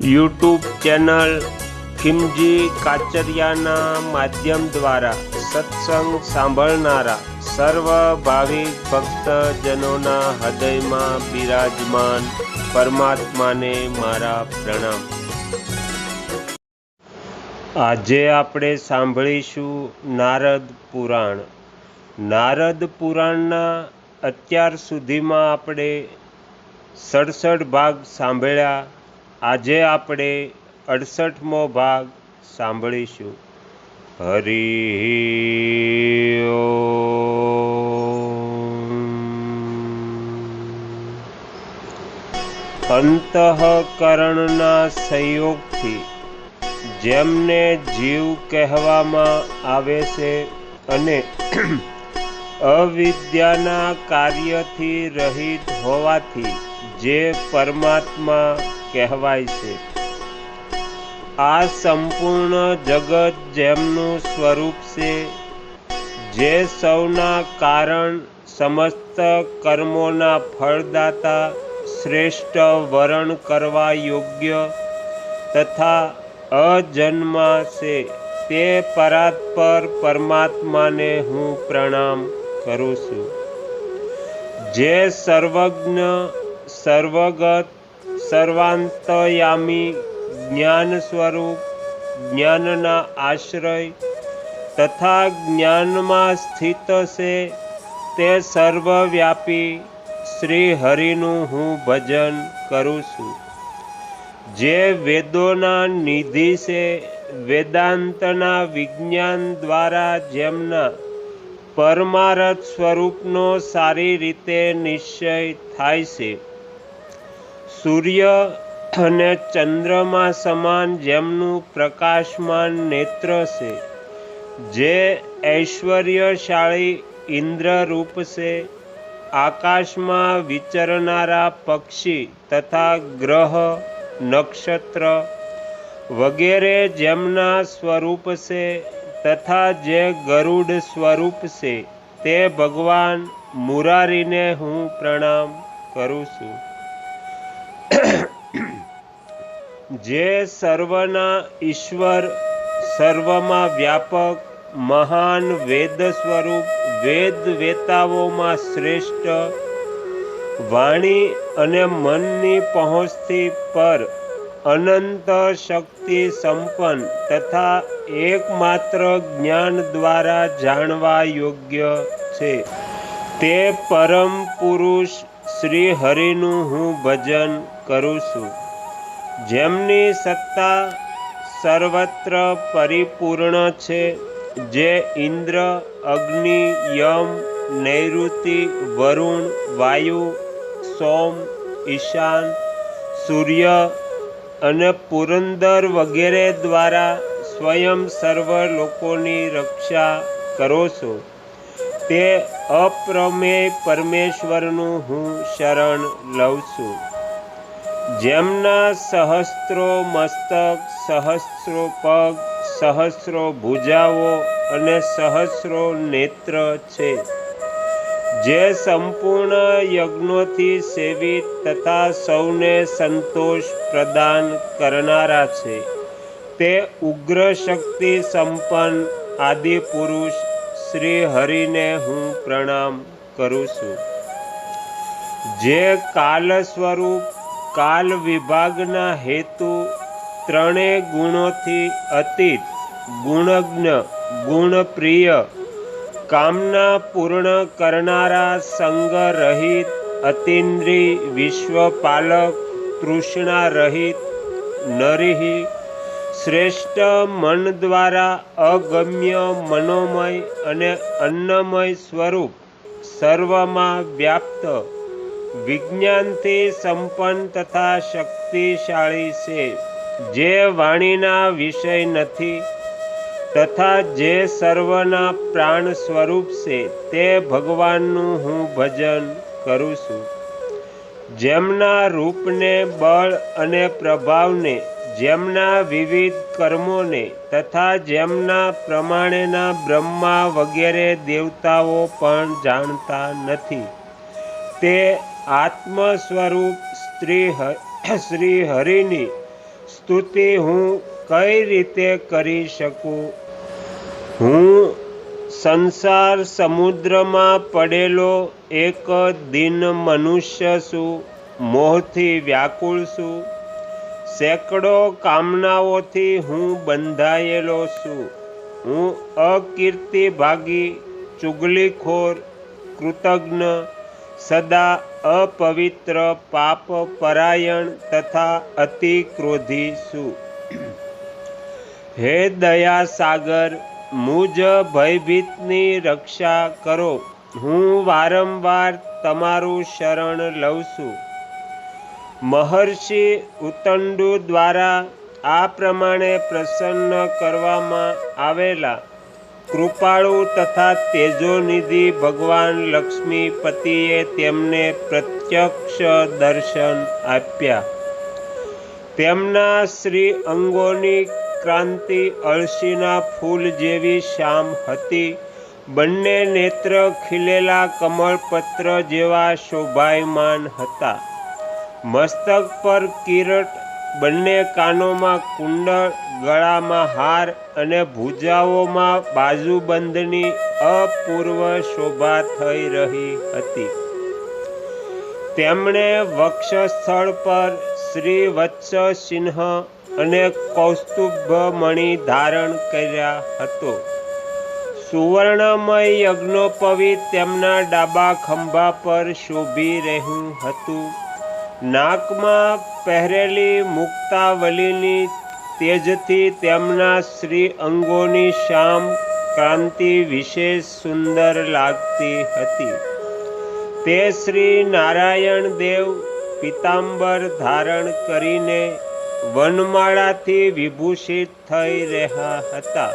YouTube channel ખિમજી કાચરિયાના માધ્યમ દ્વારા સત્સંગ સાંભળનારા સર્વ ભાવિક ભક્તજનોના હૃદયમાં બિરાજમાન પરમાત્માને મારા પ્રણામ. આજે આપણે સાંભળીશું નારદ પુરાણ. નારદ પુરાણના અત્યાર સુધીમાં આપણે સડસઠ ભાગ સાંભળ્યા. આજે આપણે અડસઠમો ભાગ સાંભળીશું. હરિ અંતઃકરણના સંયોગથી જેમને જીવ કહેવામાં આવે છે અને અવિદ્યાના કાર્યથી રહિત હોવાથી જે પરમાત્મા કહેવાય છે. આ સંપૂર્ણ જગત જેમનું સ્વરૂપ છે, જે સૌના કારણ સમસ્ત કર્મોના ફળદાતા શ્રેષ્ઠ વરણ કરવા યોગ્ય તથા અજન્મા છે, તે પરાત્પર પરમાત્માને હું પ્રણામ કરું છું. જે સર્વજ્ઞ, સર્વગત સર્વાંતયામી જ્ઞાન સ્વરૂપ, જ્ઞાનના આશ્રય તથા જ્ઞાનમાં સ્થિત છે તે સર્વવ્યાપી શ્રી હરિનું હું ભજન કરું છું. જે વેદોના નિધિ છે, વેદાંતના વિજ્ઞાન દ્વારા જેમના પરમારથ સ્વરૂપનો સારી રીતે નિશ્ચય થાય છે. સૂર્ય અને ચંદ્રમાં સમાન જેમનું પ્રકાશમાન નેત્ર છે, જે ઐશ્વર્યશાળી ઇન્દ્રરૂપ છે. આકાશમાં વિચરનારા પક્ષી તથા ગ્રહ, નક્ષત્ર વગેરે જેમના સ્વરૂપ છે તથા જે ગરુડ સ્વરૂપ છે, તે ભગવાન મુરારીને હું પ્રણામ કરું છું. જે સર્વના ઈશ્વર, સર્વમાં વ્યાપક, મહાન વેદ સ્વરૂપ, વેદ વેતાઓમાં શ્રેષ્ઠ, વાણી અને મનની પહોંચથી પર અનંત શક્તિ સંપન્ન તથા એકમાત્ર જ્ઞાન દ્વારા જાણવા યોગ્ય છે. તે પરમ પુરુષ શ્રી હરિનું હું ભજન કરું છું. જેમની સત્તા સર્વત્ર પરિપૂર્ણ છે, જે ઇન્દ્ર, અગ્નિ, યમ નૈઋતિ વરુણ, વાયુ, સોમ, ઈશાન, સૂર્ય અને પુરંદર વગેરે દ્વારા સ્વયં સર્વ લોકોની રક્ષા કરો છો. તે અપ્રમેય પરમેશ્વરનું હું શરણ લઉં છું. જેમના સહસ્ત્રો મસ્તક સહસ્ત્રો પગ, સહસ્રો ભુજાઓ અને સહસ્રો નેત્ર છે. જે સંપૂર્ણ યજ્ઞોથી સેવિત તથા સૌને સંતોષ પ્રદાન કરનારા છે. તે ઉગ્ર શક્તિ સંપન્ન આદિ પુરુષ શ્રી હરિને હું પ્રણામ કરું છું. જે કાલ સ્વરૂપ કાલ વિભાગના હેતુ ત્રણેય ગુણોથી અતીત, ગુણજ્ઞ, ગુણપ્રિય, કામના પૂર્ણ કરનારા સંગ રહિત અતિન્દ્રિય વિશ્વપાલક તૃષ્ણા રહિત નરિહિ, શ્રેષ્ઠ મન દ્વારા અગમ્ય મનોમય અને અન્નમય સ્વરૂપ સર્વમાં વ્યાપ્ત વિજ્ઞાનથી સંપન્ન તથા શક્તિશાળી છે. જે વાણીના વિષય નથી તથા જે સર્વના પ્રાણ સ્વરૂપ છે તે ભગવાનનું હું ભજન કરું છું. જેમના રૂપને, બળ અને પ્રભાવને, જેમના વિવિધ કર્મોને તથા જેમના પ્રમાણેના બ્રહ્મા વગેરે દેવતાઓ પણ જાણતા નથી. તે આત્મ સ્વરૂપ સ્ત્રી શ્રી હરિની સ્તુતિ હું કઈ રીતે કરી શકું? હું સંસાર સમુદ્રમાં પડેલો એક દિન મનુષ્ય છું, મોહથી વ્યાકુળ છું. સેંકડો કામનાઓથી હું બંધાયેલો છું. હું અકીર્તિ ભાગી ચુગલીખોર, કૃતજ્ઞ સદા અપવિત્ર પાપ પરાયણ તથા અતિ ક્રોધી છું હે દયા સાગર મુજ ભયભીતની રક્ષા કરો. હું વારંવાર તમારું શરણ લઉં છું. મહર્ષિ ઉતંડુ દ્વારા આ પ્રમાણે પ્રસન્ન કરવામાં આવેલા કૃપાળુ તથા તેજોનિધિ ભગવાન લક્ષ્મીપતિએ તેમને પ્રત્યક્ષ દર્શન આપ્યા. તેમના શ્રી અંગોની ક્રાંતિ અળસીના ફૂલ જેવી શ્યામ હતી. બંને નેત્ર ખીલેલા કમળપત્ર જેવા શોભાયમાન હતા. મસ્તક પર કિરટ બંને કાનોમાં કુંડળ, ગળામાં હાર અને ભૂજાઓમાં બાજુબંધની અપૂર્વ શોભા થઈ રહી હતી. તેમણે વક્ષસ્થળ પર શ્રી વત્સ સિંહ અને કૌસ્તુભ મણિ ધારણ કર્યા હતો. સુવર્ણમય યજ્ઞોપવી તેમના ડાબા ખંભા પર શોભી રહ્યું હતું. નાકમાં પહેરેલી મુક્તાવલીની તેજથી તેમના શ્રી અંગોની શામ ક્રાંતિ વિશેષ સુંદર લાગતી હતી. તે શ્રી નારાયણ દેવ પિતાંબર ધારણ કરીને વનમાળાથી વિભૂષિત થઈ રહ્યા હતા.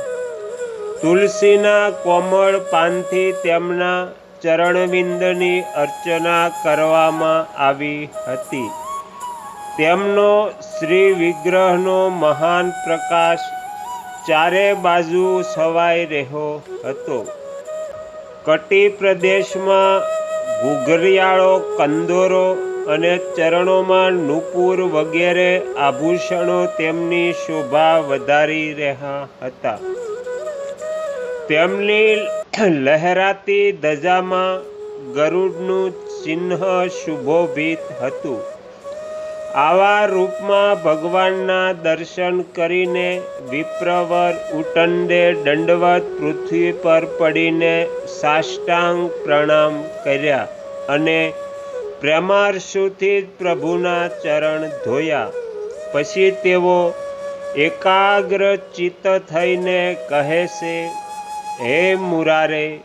તુલસીના કોમળ પાનથી તેમના ચરણવિંદની અર્ચના કરવામાં આવી હતી. તેમનો શ્રી વિગ્રહનો મહાન પ્રકાશ ચારે બાજુ છવાઈ રહ્યો હતો. કટી પ્રદેશમાં ઘૂઘરિયાળો, કંદોરો અને ચરણોમાં નુપુર વગેરે આભૂષણો તેમની શોભા વધારી રહ્યા હતા. તેમની લહેરાતી ધજામાં ગરુડનું ચિહ્ન શુભોભિત હતું. આવા રૂપમાં ભગવાનના દર્શન કરીને વિપ્રવર ઉટંડે દંડવત પૃથ્વી પર પડીને સાષ્ટાંગ પ્રણામ કર્યા અને પ્રેમાર્શુથી જ પ્રભુના ચરણ ધોયા. પછી તેઓ એકાગ્ર ચિત્ત થઈને કહે છે, હે મુરારે,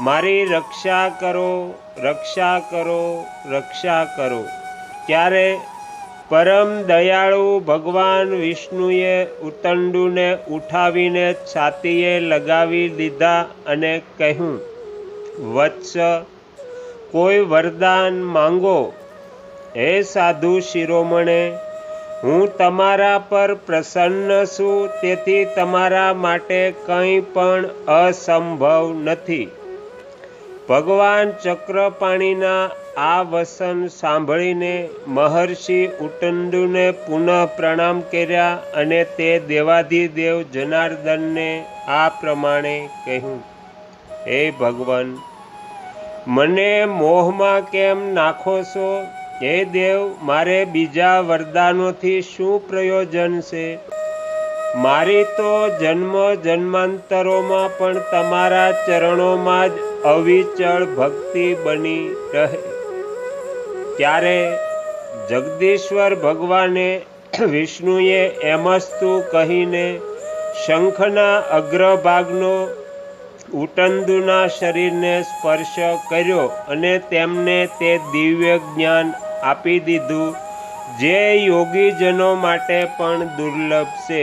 મારી રક્ષા કરો રક્ષા કરો રક્ષા કરો. ત્યારે પરમ દયાળુ ભગવાન વિષ્ણુએ ઉતંડુને ઉઠાવીને છાતીએ લગાવી દીધા અને કહ્યું, વત્સ, કોઈ વરદાન માંગો? હે સાધુ શિરોમણે, હું તમારા પર પ્રસન્ન છું, તેથી તમારા માટે કંઈ પણ અસંભવ નથી. ભગવાન ચક્રપાણીના આ વસન સાંભળીને મહર્ષિ ઉટંડુને પુનઃ પ્રણામ કર્યા અને તે દેવાધિદેવ જનાર્દનને આ પ્રમાણે કહ્યું, હે ભગવાન, મને મોહમાં કેમ નાખો છો? હે દેવ, મારે બીજા વરદાનોથી શું પ્રયોજન છે? મારી તો જન્મ જન્માંતરોમાં પણ તમારા ચરણોમાં જ અવિચળ ભક્તિ બની રહે. ત્યારે જગદીશ્વર ભગવાને વિષ્ણુએ એમસ્તુ કહીને શંખના અગ્રભાગનો ઉટંદુના શરીરને સ્પર્શ કર્યો અને તેમને તે દિવ્ય જ્ઞાન આપી દીધું, જે યોગીજનો માટે પણ દુર્લભ છે.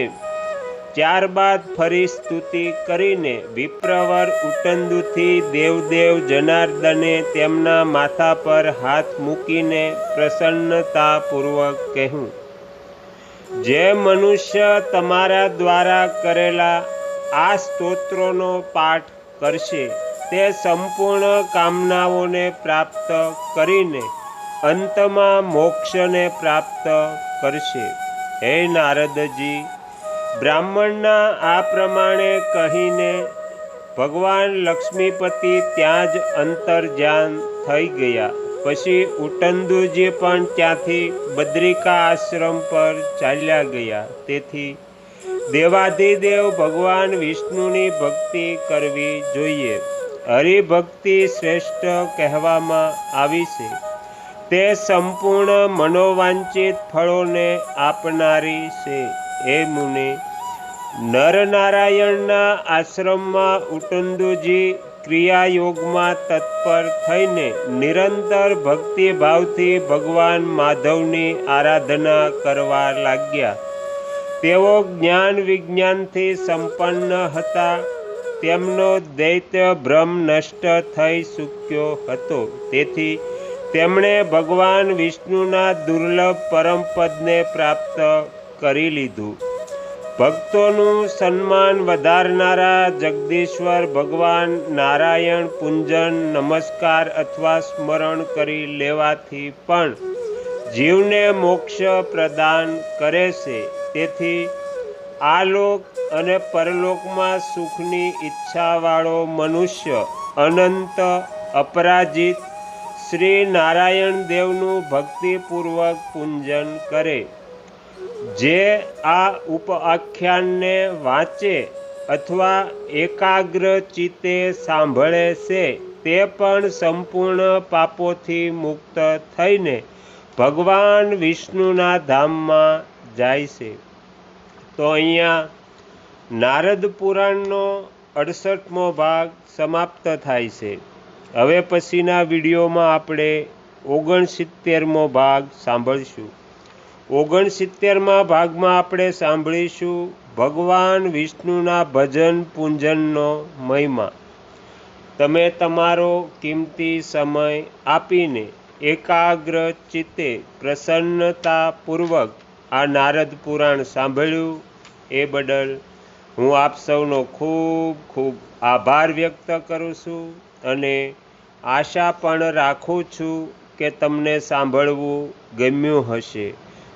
ત્યારબાદ ફરી સ્તુતિ કરીને વિપ્રવર ઉટંદુથી દેવદેવ જનાર્દને તેમના માથા પર હાથ મૂકીને પ્રસન્નતાપૂર્વક કહ્યું, જે મનુષ્ય તમારા દ્વારા કરેલા આ સ્તોત્રોનો પાઠ કરશે, તે સંપૂર્ણ કામનાઓને પ્રાપ્ત કરીને અંતમાં મોક્ષને પ્રાપ્ત કરશે. હે નારદજી બ્રાહ્મણના આ પ્રમાણે કહીને ભગવાન લક્ષ્મીપતિ ત્યાં જ અંતર્જાન થઈ ગયા. પછી ઉટંદુજી પણ ત્યાંથી બદ્રિકા આશ્રમ પર ચાલ્યા ગયા. તેથી દેવાધિદેવ ભગવાન વિષ્ણુની ભક્તિ કરવી જોઈએ. હરિભક્તિ શ્રેષ્ઠ કહેવામાં આવી છે. તે સંપૂર્ણ મનોવાંચિત ફળોને આપનારી છે. હે મુનિ, નરનારાયણના આશ્રમમાં ઉટંદુજી ક્રિયાયોગમાં તત્પર થઈને નિરંતર ભક્તિભાવથી ભગવાન માધવની આરાધના કરવા લાગ્યા. તેઓ જ્ઞાન વિજ્ઞાનથી સંપન્ન હતા. તેમનો દૈત્ય ભ્રમ નષ્ટ થઈ ચૂક્યો હતો. તેથી તેમણે ભગવાન વિષ્ણુના દુર્લભ પરમપદને પ્રાપ્ત કરી લીધું. ભક્તોનું સન્માન વધારનારા જગદીશ્વર ભગવાન નારાયણ પૂંજન નમસ્કાર અથવા સ્મરણ કરી લેવાથી પણ જીવને મોક્ષ પ્રદાન કરે છે. તેથી આ લોક અને પરલોકમાં સુખની ઈચ્છાવાળો મનુષ્ય અનંત અપરાજિત શ્રી નારાયણ દેવનું ભક્તિપૂર્વક પૂંજન કરે. જે આ ઉપઆખ્યાનને વાંચે અથવા એકાગ્ર ચિત્તે સાંભળે છે, તે પણ સંપૂર્ણ પાપોથી મુક્ત થઈને ભગવાન વિષ્ણુના ધામમાં જાય છે. તો અહીંયા નારદ પુરાણનો અડસઠમો ભાગ સમાપ્ત થાય છે. હવે પછીના વિડીયોમાં આપણે ઓગણસિત્તેરમો ભાગ સાંભળીશું. ઓગણસિત્તેરમાં ભાગમાં આપણે સાંભળીશું ભગવાન વિષ્ણુના ભજન પૂંજનનો મહિમા. તમે તમારો કિંમતી સમય આપીને એકાગ્ર ચિત્તે પ્રસન્નતાપૂર્વક આ નારદ પુરાણ સાંભળ્યું એ બદલ હું આપ સૌનો ખૂબ ખૂબ આભાર વ્યક્ત કરું છું અને આશા પણ રાખું છું કે તમને સાંભળવું ગમ્યું હશે.